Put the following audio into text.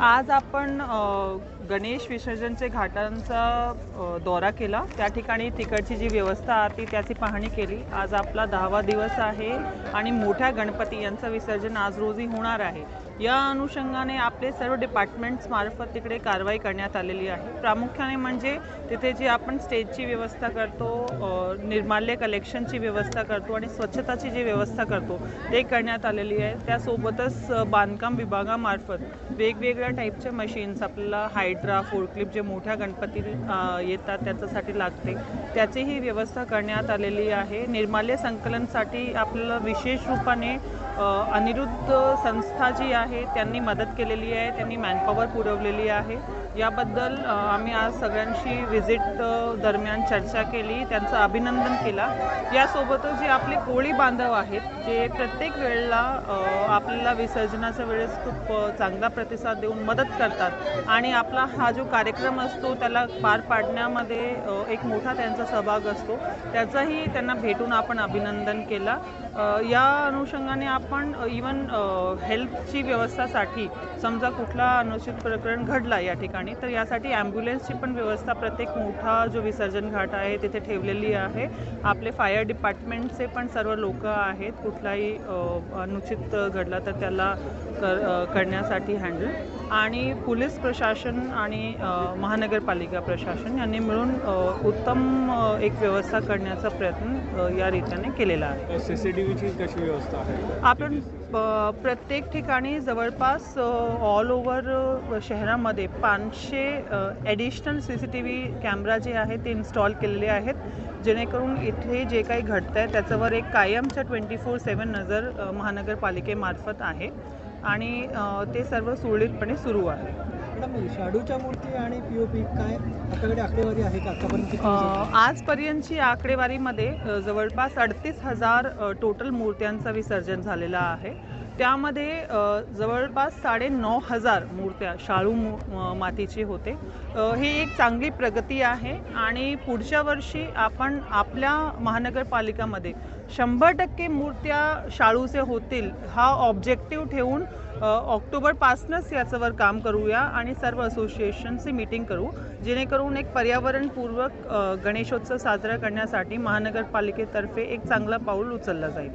आज आपण गणेश विसर्जनचे घाटांचा दौरा केला. त्या ठिकाणी तिकडची जी व्यवस्था आहे त्याची पाहणी केली. आज आपला दहावा दिवस आहे आणि मोठ्या गणपती यांचं विसर्जन आज रोजी होणार आहे. या अनुषंगाने आपले सर्व डिपार्टमेंट्स मार्फत तिकडे कारवाई करण्यात आलेली आहे. प्रामुख्याने म्हणजे तिथे जी आपण स्टेजची व्यवस्था करतो निर्माल्य कलेक्शनची व्यवस्था करतो आणि स्वच्छताची जी व्यवस्था करतो ते करण्यात आलेली आहे. त्यासोबतच बांधकाम विभागामार्फत वेगवेगळ्या टाईपच्या मशीन्स आपल्याला हायड्रा फोरक्लिप जे मोठ्या गणपती येतात त्याच्यासाठी लागते. त्याचीही व्यवस्था करण्यात आलेली आहे. निर्माल्य संकलनसाठी आपल्याला विशेष रूपाने अनिरुद्ध संस्था जी आहे त्यांनी मदत केलेली आहे त्यांनी मॅनपॉवर पुरवलेली आहे. याबद्दल आम्ही आज सगळ्यांशी व्हिजिट दरम्यान चर्चा केली त्यांचं अभिनंदन केला. यासोबतच जे आपले कोळी बांधव आहेत जे प्रत्येक वेळेला आपल्याला विसर्जनाच्या वेळेस खूप चांगला प्रतिसाद देऊन मदत करतात. आणि आपला हा जो कार्यक्रम असतो त्याला पार पाडण्यामध्ये एक मोठा त्यांचा सहभाग असतो. त्याचाही त्यांना भेटून आपण अभिनंदन केला. या अनुषंगाने आपण इवन हेल्थची व्यवस्थासाठी समजा कुठला अनुचित प्रकरण घडला या ठिकाणी तर यासाठी ॲम्ब्युलन्सची पण व्यवस्था प्रत्येक मोठा जो विसर्जन घाट आहे तिथे ठेवलेली आहे. आपले फायर डिपार्टमेंटचे पण सर्व लोक आहेत कुठलाही अनुचित घडला तर त्याला कर करण्यासाठी हँडल आणि पोलीस प्रशासन आणि महानगरपालिका प्रशासन यांनी मिळून उत्तम एक व्यवस्था करण्याचा प्रयत्न या रीतीने केलेला आहे. सी सी टी व्हीची कशी व्यवस्था आहे? आपण प्रत्येक ठिकाणी जवळपास ऑल ओव्हर शहरामध्ये पाचशे additional C C T V camera जे आहेत ते इन्स्टॉल केलेले आहेत. जेणेकरून इथे जे काही घडतं आहे त्याच्यावर एक कायमचं ट्वेंटी फोर सेवन नजर महानगरपालिकेमार्फत आहे. आणि ते सर्व सुरळीतपणे सुरू आहे. शाडूच्या मूर्ती आणि पी ओ पी काय आपल्याकडे आकडेवारी आहे का? आतापर्यंत? आजपर्यंतची आकडेवारीमध्ये जवळपास अडतीस हजार टोटल मूर्त्यांचं विसर्जन झालेलं आहे. त्यामध्ये जवळपास साडे नऊ हजार मूर्त्या शाळू मू मातीची होते. ही एक चांगली प्रगती आहे आणि पुढच्या वर्षी आपण आपल्या महानगरपालिकामध्ये शंभर टक्के मूर्त्या शाळूचे होतील हा ऑब्जेक्टिव्ह ठेवून ऑक्टोबरपासूनच याच्यावर काम करूया आणि सर्व असोसिएशनची मीटिंग करू जेणेकरून एक पर्यावरणपूर्वक गणेशोत्सव साजरा करण्यासाठी महानगरपालिकेतर्फे एक चांगला पाऊल उचलला जाईल.